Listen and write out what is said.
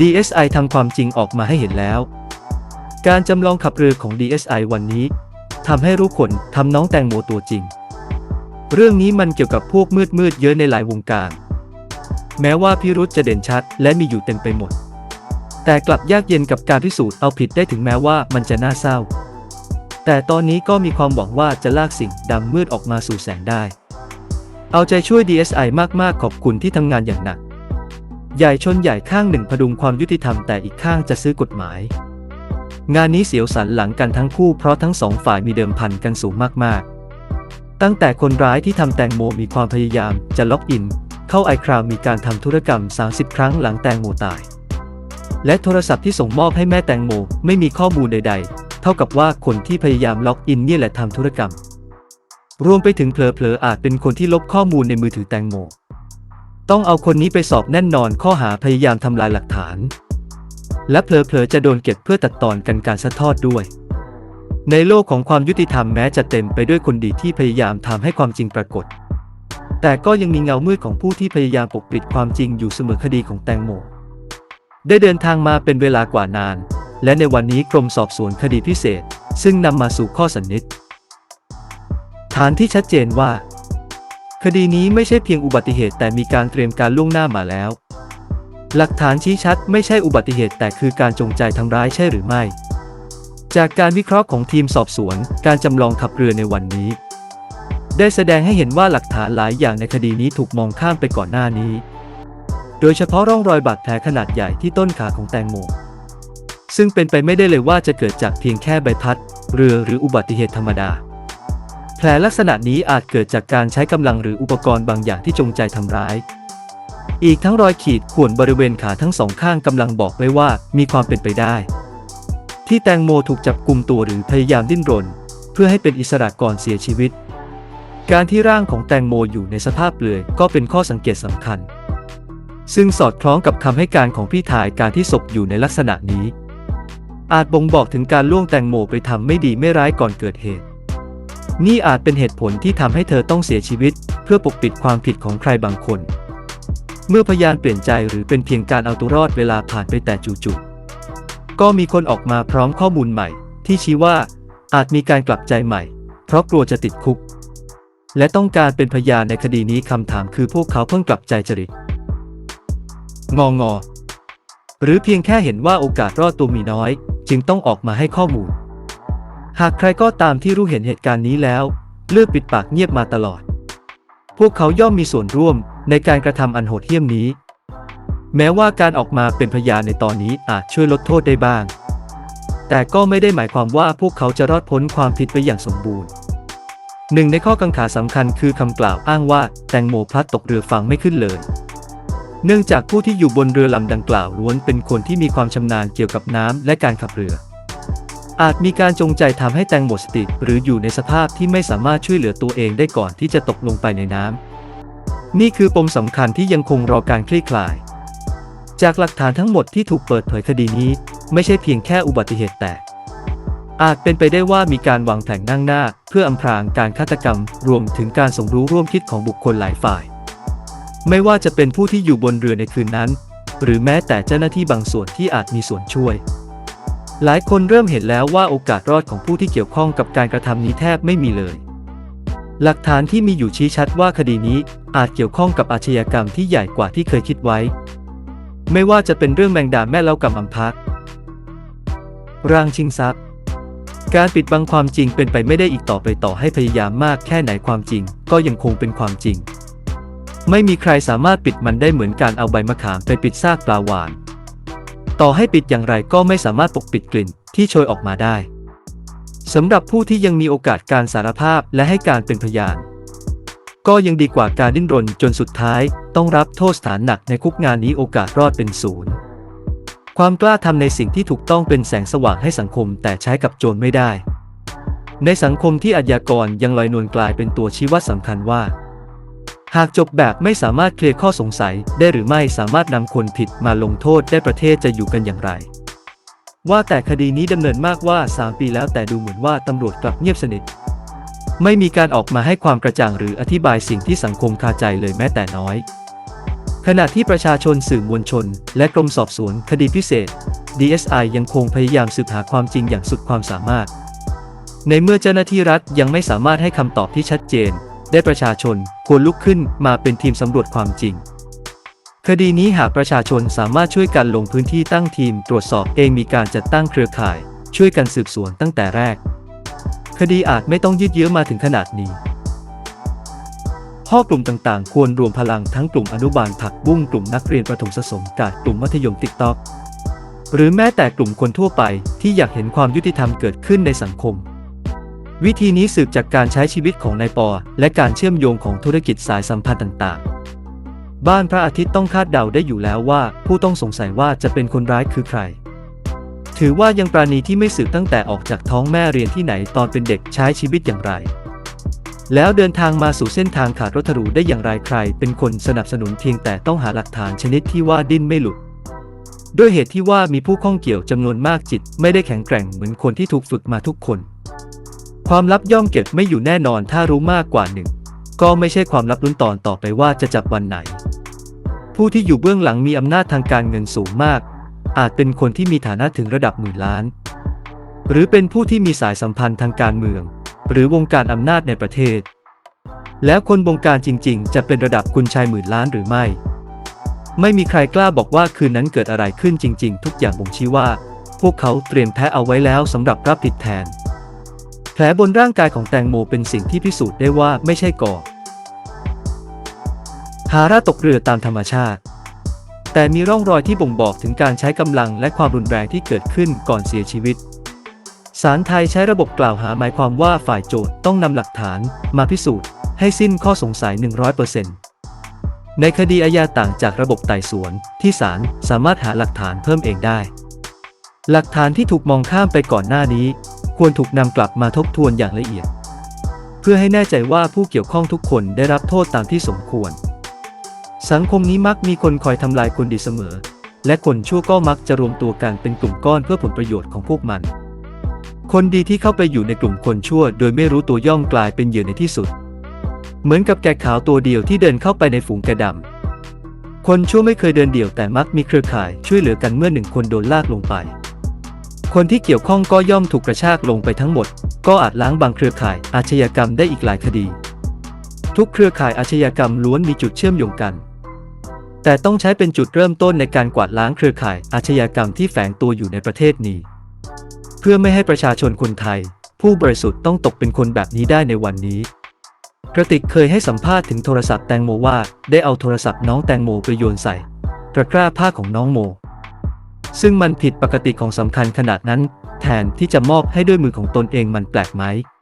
DSI ทำความจริงออกมาให้เห็นแล้ว การจำลองขับเรือของ DSI วันนี้ทำให้รู้ผลทำน้องแตงโมตัวจริง เรื่องนี้มันเกี่ยวกับพวกมืดมืดเยอะในหลายวงการ แม้ว่าพิรุษจะเด่นชัดและมีอยู่เต็มไปหมด แต่กลับยากเย็นกับการพิสูจน์เอาผิดได้ถึงแม้ว่ามันจะน่าเศร้า แต่ตอนนี้ก็มีความหวังว่าจะลากสิ่งดำมืดออกมาสู่แสงได้ เอาใจช่วย DSI มากๆขอบคุณที่ทำงานอย่างหนัก ใหญ่ชนใหญ่ข้างหนึ่งพดุงความยุติธรรมแต่อีกข้างจะซื้อกฎหมาย งานนี้เสียวสันหลังกันทั้งคู่เพราะทั้งสองฝ่ายมีเดิมพันกันสูงมากๆ ตั้งแต่คนร้ายที่ทำแตงโมมีความพยายามจะล็อกอิน เข้าไอคราวมีการทำธุรกรรม 30 ครั้งหลังแตงโมตาย และโทรศัพท์ที่ส่งมอบให้แม่แตงโมไม่มีข้อมูลใด ๆ เท่ากับว่าคนที่พยายามล็อกอินนี่แหละทำธุรกรรม รวมไปถึงเผลอๆอาจเป็นคนที่ลบข้อมูลในมือถือแตงโม ต้องเอาคนนี้ไปสอบแน่นอนข้อหาพยายามทำลายหลักฐาน และเผลอๆจะโดนเก็บเพื่อตัดตอนกันการซัดทอดด้วย ในโลกของความยุติธรรมแม้จะเต็มไปด้วยคนดีที่พยายามทำให้ความจริงปรากฏ แต่ก็ยังมีเงามืดของผู้ที่พยายามปกปิดความจริงอยู่เสมอคดีของแตงโมได้เดินทางมาเป็นเวลากว่านาน และในวันนี้กรมสอบสวนคดีพิเศษ ซึ่งนำมาสู่ข้อสันนิษฐานที่ชัดเจนว่า คดีนี้ไม่ใช่เพียงอุบัติเหตุแต่มีการเตรียมการล่วงหน้ามาแล้ว หลักฐานชี้ชัดไม่ใช่อุบัติเหตุแต่คือการจงใจทำร้ายใช่หรือไม่ จากการวิเคราะห์ของทีมสอบสวน การจำลองขับเรือในวันนี้ ได้แสดงให้เห็นว่าหลักฐานหลายอย่างในคดีนี้ถูกมองข้ามไปก่อนหน้านี้ โดยเฉพาะร่องรอยบาดแผลขนาดใหญ่ที่ต้นขาของแตงโมซึ่งเป็นไปไม่ได้เลยว่าจะเกิดจากเพียงแค่ใบพัด เรือหรืออุบัติเหตุธรรมดา ลลักษณะนี้อาจเกิดจากการใช้กำลังหรืออุปกรณ์บางอย่างที่จงใจทำร้าย อีกทั้งรอยขีดข่วนบริเวณขาทั้งสองข้างกำลังบอกไว้ว่ามีความเป็นไปได้ ที่แตงโมถูกจับกลุ่มตัวหรือพยายามดิ้นรน เพื่อให้เป็นอิสระก่อนเสียชีวิต การที่ร่างของแตงโมอยู่ในสภาพเปลือยก็เป็นข้อสังเกตสำคัญ ซึ่งสอดคล้องกับคำให้การของพี่ถ่ายการที่ศพอยู่ในลักษณะนี้ อาจบ่งบอกถึงการล่วงแตงโมไปทำไม่ดีไม่ร้ายก่อนเกิดเหตุ นี่อาจเป็นเหตุผลที่ทำให้เธอต้องเสียชีวิต เพื่อปกปิดความผิดของใครบางคน เมื่อพยานเปลี่ยนใจหรือเป็นเพียงการเอาตัวรอดเวลาผ่านไปแต่จู่ๆก็มีคนออกมาพร้อมข้อมูลใหม่ ที่ชี้ว่าอาจมีการกลับใจใหม่ เพราะกลัวจะติดคุก และต้องการเป็นพยานในคดีนี้คำถามคือพวกเขาเพิ่งกลับใจจริตงองอหรือเพียงแค่เห็นว่าโอกาสรอดตัวมีน้อย จึงต้องออกมาให้ข้อมูล หากใครก็ตามที่รู้เห็นเหตุการณ์นี้แล้ว เลือกปิดปากเงียบมาตลอด พวกเขาย่อมมีส่วนร่วมในการกระทำอันโหดเหี้ยมนี้ แม้ว่าการออกมาเป็นพยานในตอนนี้อาจช่วยลดโทษได้บ้าง แต่ก็ไม่ได้หมายความว่าพวกเขาจะรอดพ้นความผิดไปอย่างสมบูรณ์หนึ่งในข้อกังขาสำคัญคือคำกล่าวอ้างว่าแตงโมพลัดตกเรือฟังไม่ขึ้นเลย เนื่องจากผู้ที่อยู่บนเรือลำดังกล่าวล้วนเป็นคนที่มีความชำนาญเกี่ยวกับน้ำและการขับเรือ อาจมีการจงใจทำให้แตงหมดสติ หรืออยู่ในสภาพที่ไม่สามารถช่วยเหลือตัวเองได้ก่อนที่จะตกลงไปในน้ำนี่คือปมสำคัญที่ยังคงรอการคลี่คลาย จากหลักฐานทั้งหมดที่ถูกเปิดเผยคดีนี้ ไม่ใช่เพียงแค่อุบัติเหตุแต่อาจเป็นไปได้ว่ามีการวางแผนนั่งหน้า เพื่ออำพรางการฆาตกรรม รวมถึงการสมรู้ร่วมคิดของบุคคลหลายฝ่าย ไม่ว่าจะเป็นผู้ที่อยู่บนเรือในคืนนั้น หรือแม้แต่เจ้าหน้าที่บางส่วนที่อาจมีส่วนช่วย หลายคนเริ่มเห็นแล้วว่าโอกาสรอดของผู้ที่เกี่ยวข้องกับการกระทำนี้แทบไม่มีเลย หลักฐานที่มีอยู่ชี้ชัดว่าคดีนี้อาจเกี่ยวข้องกับอาชญากรรมที่ใหญ่กว่าที่เคยคิดไว้ ไม่ว่าจะเป็นเรื่องแมงดาแม่เล้ากับอำพักร่างชิงทรัพย์ การปิดบังความจริงเป็นไปไม่ได้อีกต่อไปต่อให้พยายามมากแค่ไหนความจริง ก็ยังคงเป็นความจริง ไม่มีใครสามารถปิดมันได้เหมือนการเอาใบมะขามไปปิดซากปลาหวาน ต่อให้ปิดอย่างไรก็ไม่สามารถปกปิดกลิ่นที่โชยออกมาได้สำหรับผู้ที่ยังมีโอกาสการสารภาพและให้การเป็นพยาน ก็ยังดีกว่าการดิ้นรนจนสุดท้าย ต้องรับโทษสถานหนักในคุกงานนี้โอกาสรอดเป็นศูนย์ความกล้าทำในสิ่งที่ถูกต้องเป็นแสงสว่างให้สังคมแต่ใช้กับโจรไม่ได้ ในสังคมที่อาชญากรยังลอยนวลกลายเป็นตัวชี้วัดสำคัญว่า หากจบแบบไม่สามารถเคลียร์ข้อสงสัยได้หรือไม่สามารถนำคนผิดมาลงโทษได้ประเทศจะอยู่กันอย่างไร ว่าแต่คดีนี้ดำเนินมากว่า 3 ปีแล้วแต่ดูเหมือนว่าตำรวจกลับเงียบสนิท ไม่มีการออกมาให้ความกระจ่างหรืออธิบายสิ่งที่สังคมคาใจเลยแม้แต่น้อย ขณะที่ประชาชนสื่อมวลชน และกรมสอบสวนคดีพิเศษ DSI ยังคงพยายามสืบหาความจริงอย่างสุดความสามารถ ในเมื่อเจ้าหน้าที่รัฐยังไม่สามารถให้คำตอบที่ชัดเจน ได้ประชาชน ควรลุกขึ้นมาเป็นทีมสำรวจความจริง คดีนี้หากประชาชนสามารถช่วยกันลงพื้นที่ตั้งทีมตรวจสอบเองมีการจัดตั้งเครือข่าย ช่วยกันสืบสวนตั้งแต่แรก คดีอาจไม่ต้องยืดเยื้อมาถึงขนาดนี้ข้อกลุ่มต่างๆ ควรรวมพลังทั้งกลุ่มอนุบาลผักบุ้งกลุ่มนักเรียนประถมศึกษากาดกลุ่มมัธยมติ๊กต็อกหรือแม้แต่กลุ่มคนทั่วไปที่อยากเห็นความยุติธรรมเกิดขึ้นในสังคม วิธีนี้สืบจากการใช้ชีวิตของนายปอ และการเชื่อมโยงของธุรกิจสายสัมพันธ์ต่างๆ บ้านพระอาทิตย์ต้องคาดเดาได้อยู่แล้วว่า ผู้ต้องสงสัยว่าจะเป็นคนร้ายคือใคร ถือว่ายังปราณีที่ไม่สืบตั้งแต่ออกจากท้องแม่เรียนที่ไหนตอนเป็นเด็กใช้ชีวิตอย่างไร แล้วเดินทางมาสู่เส้นทางขาดรถหรูได้อย่างไรใคร เป็นคนสนับสนุนเพียงแต่ต้องหาหลักฐานชนิดที่ว่าดิ้นไม่หลุดด้วยเหตุที่ว่ามีผู้ข้องเกี่ยวจำนวนมากจิต ไม่ได้แข็งแกร่งเหมือนคนที่ถูกฝึกมาทุกคน ความลับย่อมเก็บไม่อยู่แน่นอนถ้ารู้มากกว่าหนึ่ง ก็ไม่ใช่ความลับลุ้นตอนต่อไปว่าจะจับวันไหน ผู้ที่อยู่เบื้องหลังมีอำนาจทางการเงินสูงมาก อาจเป็นคนที่มีฐานะถึงระดับหมื่นล้าน หรือเป็นผู้ที่มีสายสัมพันธ์ทางการเมือง หรือวงการอำนาจในประเทศ แล้วคนบงการจริง ๆ จะเป็นระดับคุณชายหมื่นล้านหรือไม่ ไม่มีใครกล้าบอกว่าคืนนั้นเกิดอะไรขึ้นจริง ๆ ทุกอย่างบ่งชี้ว่า พวกเขาเตรียมแพ้เอาไว้แล้วสำหรับรับผิดแทน แผลบนร่างกายของแตงโมเป็นสิ่งที่พิสูจน์ได้ว่าไม่ใช่ก่อฮาร่าตกเรือตามธรรมชาติ แต่มีร่องรอยที่บ่งบอกถึงการใช้กำลังและความรุนแรงที่เกิดขึ้นก่อนเสียชีวิตศาลไทยใช้ระบบกล่าวหาหมายความว่าฝ่ายโจทย์ต้องนำหลักฐานมาพิสูจน์ให้สิ้นข้อสงสัย 100%ในคดีอาญาต่างจากระบบไต่สวน ที่ศาลสามารถหาหลักฐานเพิ่มเองได้ หลักฐานที่ถูกมองข้ามไปก่อนหน้านี้ ควรถูกนำกลับมาทบทวนอย่างละเอียด เพื่อให้แน่ใจว่าผู้เกี่ยวข้องทุกคนได้รับโทษตามที่สมควร สังคมนี้มักมีคนคอยทำลายคนดีเสมอ และคนชั่วก็มักจะรวมตัวกันเป็นกลุ่มก้อนเพื่อผลประโยชน์ของพวกมัน คนดีที่เข้าไปอยู่ในกลุ่มคนชั่ว โดยไม่รู้ตัวย่อมกลายเป็นเหยื่อในที่สุด เหมือนกับแกะขาวตัวเดียวที่เดินเข้าไปในฝูงแกะดำคนชั่วไม่เคยเดินเดี่ยวแต่มักมีเครือข่ายช่วยเหลือกันเมื่อหนึ่งคนโดนลากลงไป คนที่เกี่ยวข้องก็ย่อมถูกกระชากลงไปทั้งหมด ก็อาจล้างบางเครือข่ายอาชญากรรมได้อีกหลายคดี ทุกเครือข่ายอาชญากรรมล้วนมีจุดเชื่อมโยงกัน แต่ต้องใช้เป็นจุดเริ่มต้นในการกวาดล้างเครือข่ายอาชญากรรมที่แฝงตัวอยู่ในประเทศนี้ เพื่อไม่ให้ประชาชนคนไทย ผู้บริสุทธิ์ต้องตกเป็นคนแบบนี้ได้ในวันนี้กระติกเคยให้สัมภาษณ์ถึงโทรศัพท์แตงโมว่า ได้เอาโทรศัพท์น้องแตงโมไปโยนใส่ตะกร้าผ้าของน้องโม ซึ่งมันผิดปกติของสำคัญขนาดนั้น แทนที่จะมอบให้ด้วยมือของตนเองมันแปลกไหม